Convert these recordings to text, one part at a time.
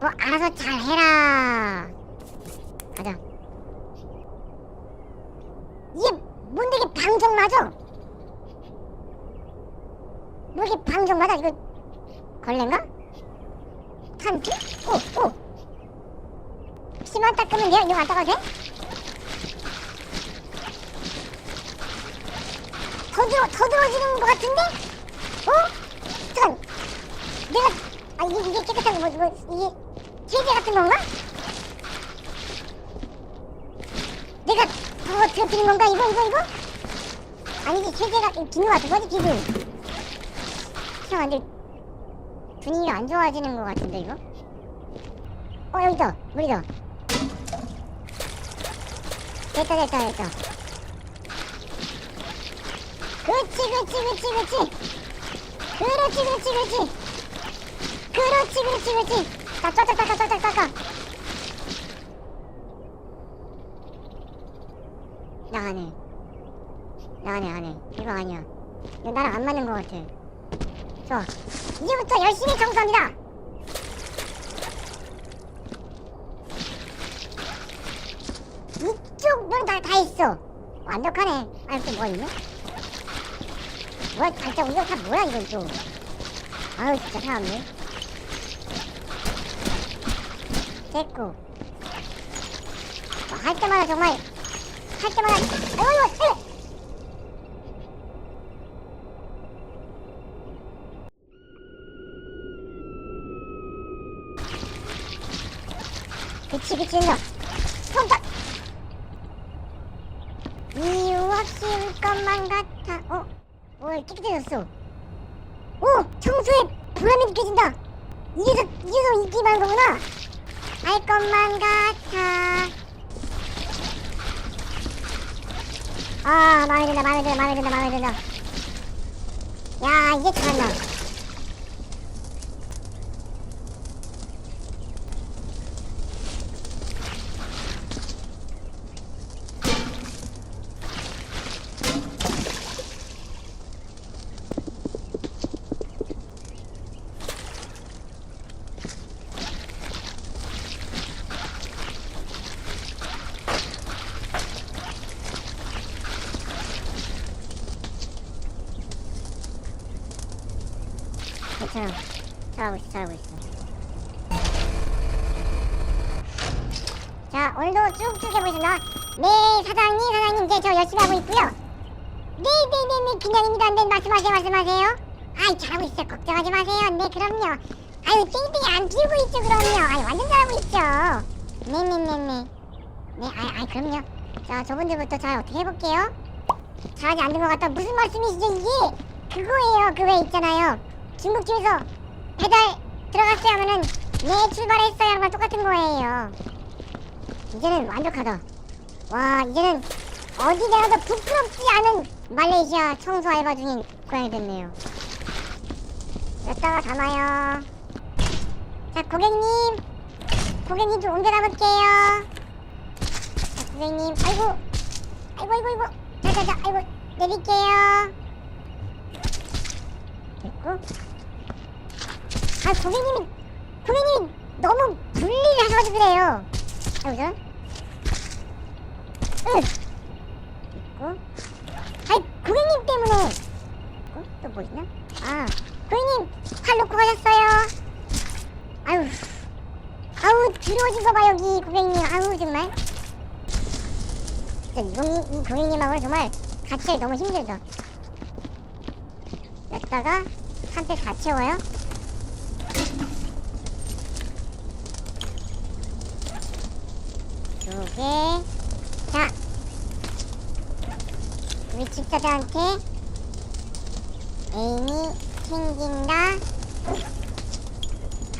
뭐 알아서 잘 해라. 가자. 이게 뭔데 이게 방정 맞아? 뭐 이게 방정 맞아? 이거 걸레인가? 탄트? 오, 오. 피만 닦으면 돼요? 이거 안 닦아도 돼? 더 들어, 더 들어지는 것 같은데? 어? 잠깐. 내가, 아, 이게, 이게 깨끗한 거, 뭐, 뭐, 이게, 세제 같은 건가? 내가 그거 들어뜨린 건가? 이거, 이거, 이거? 아니지, 세제가, 비누 같은 거지, 비누. 이상한데, 분위기가 안 좋아지는 것 같은데, 이거? 어, 여기 있다. 물이다. 됐다, 됐다, 됐다. 그렇지, 그렇지, 그렇지, 그렇지. 그렇지, 그렇지, 그렇지. 그렇지, 그렇지, 그렇지. 딱, 딱, 딱, 딱. 나안 해. 나 안 해, 안 해. 이거 아니야. 이거 나랑 안 맞는 것 같아. 좋아. 이제부터 열심히 청소합니다. 이쪽 눈다 다 있어. 완벽하네. 아니 또뭐 있네? 뭐야 진짜 이거 다 뭐야 이건 또. 아유 진짜 사람네. 됐고. 어, 할 때마다 정말 할 때마다 아이고 아이고 아이고. 그치 그치 너 손딱 이유 없이 울 것만 같아 어? 어 깨끗해졌어 오! 청소에 보람이 느껴진다 이래서 이래서 인기 많은 거구나 알 것만 같아. 아 마음에 든다 마음에 든다 마음에 든다 마음에 든다. 야 이제 잘한다 괜찮아 잘하고 있어 잘하고 있어. 자 오늘도 쭉쭉 해보겠습니다. 네 사장님 사장님 이제 저 열심히 하고 있고요. 네 네 네네 그냥입니다. 네 말씀하세요 말씀하세요. 아이 잘하고 있어. 걱정하지 마세요. 네 그럼요. 아유 땡땡이 안 비우고 있죠 그럼요. 아이 완전 잘하고 있죠. 네 네 네 네. 네 아이, 아이 그럼요. 자 저분들부터 잘 어떻게 해볼게요. 잘하지 않는 것 같다. 무슨 말씀이시죠 이게? 그거예요 그 왜 있잖아요 중국집에서 배달 들어갔어요 하면은 네 출발했어요 하는 건 똑같은 거예요. 이제는 완벽하다. 와 이제는 어디 가도 부끄럽지 않은 말레이시아 청소 알바 중인 고양이 됐네요. 여기다가 담아요. 자 고객님. 고객님 좀 옮겨 담을게요. 자 고객님. 아이고. 아이고 아이고 아이고. 자자자 아이고. 내릴게요. 됐고 아 고객님이 고객님이 너무 분리를 하셔가지고 그래요. 아이고 응. 있고 아이 고객님 때문에. 어? 또 뭐 있나? 아 고객님 팔 놓고 가셨어요. 아유. 아우 더러워진 거봐 여기 고객님. 아우 정말. 진짜 이, 이 고객님하고는 정말 같이 너무 힘들다 여기다가 한테 다 채워요 두 개. 자, 우리 집사들한테 애인이 생긴다,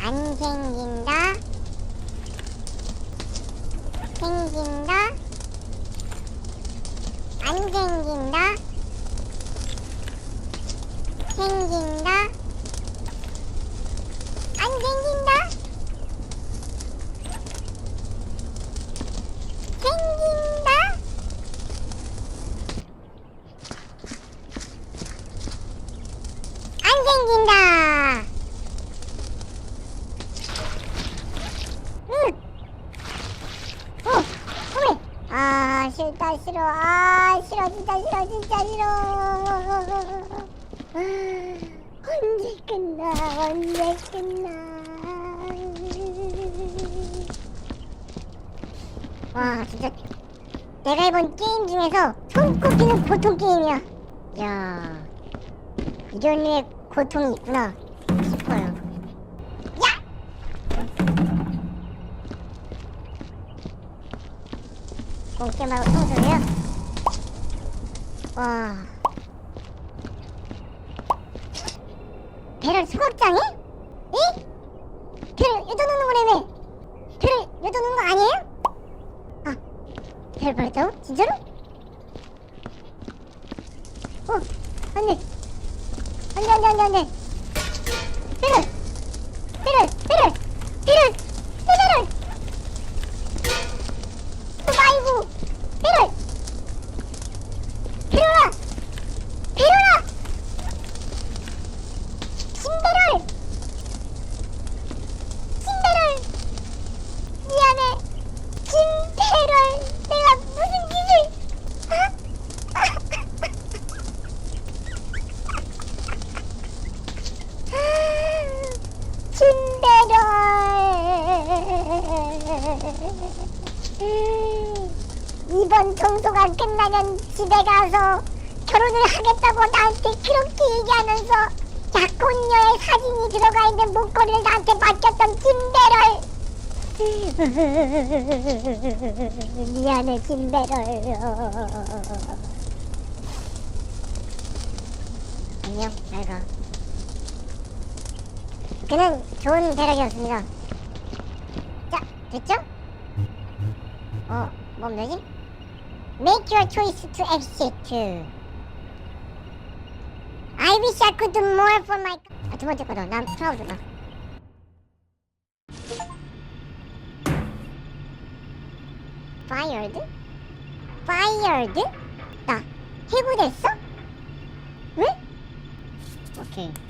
안 생긴다, 생긴다, 안 생긴다, 생긴다, 움직인다. 음. 어, 어. 아, 싫다, 싫어. 아, 싫어, 진짜 싫어, 진짜 싫어. 아, 언제 끝나, 언제 끝나. 와, 진짜. 내가 해본 게임 중에서 손꼽히는 보통 게임이야. 야 이런 류의 고통이 있구나 싶어요. 야! 공게 말고 청소해요? 와. 배를 수납장에? 에? 배를 여다 놓는 거라며? 배를 여다 놓는 거 아니에요? 아, 배를 버렸다고? 진짜로? 어, 안 돼. 안 돼, 안 돼, 안 돼, 안 돼. 배를! 배를! 배를! 배를! 내 배를! 아이고! 배를! 배로라! 배로라! 신배를! 신배를! 미안해! 신배를! 내가 무슨 짓을! 어? 신배를! 이번 청소가 끝나면 집에 가서 결혼을 하겠다고 나한테 그렇게 얘기하면서 약혼녀의 사진이 들어가 있는 목걸이를 나한테 맡겼던 김배럴. 미안해 김배럴 안녕 잘가 그는 좋은 배럴이었습니다 자 됐죠? 어, 뭔 뭐지? Make your choice to exit. I wish I could do more for my. 아, 두 번째 거다. 난 프라우드다. Fired? Fired? 나 해고됐어? 왜? 오케이.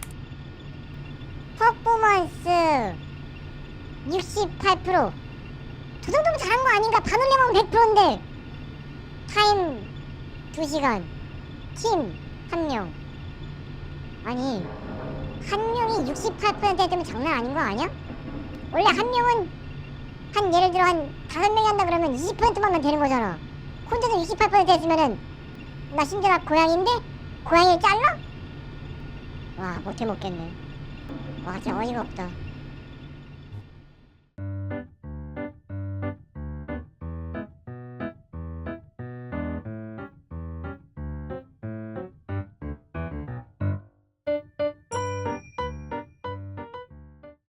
68%. 저 정도면 잘한 거 아닌가? 반올림하면 100%인데 타임 2시간 팀 1명 아니 한 명이 68% 했으면 장난 아닌 거 아니야? 원래 한 명은 한 예를 들어 한 다섯 명이 한다 그러면 20%만 하면 되는 거잖아 혼자서 68% 했으면은 나 심지어 고양인데 고양이를 잘라? 와 못해 먹겠네 와 진짜 어이가 없다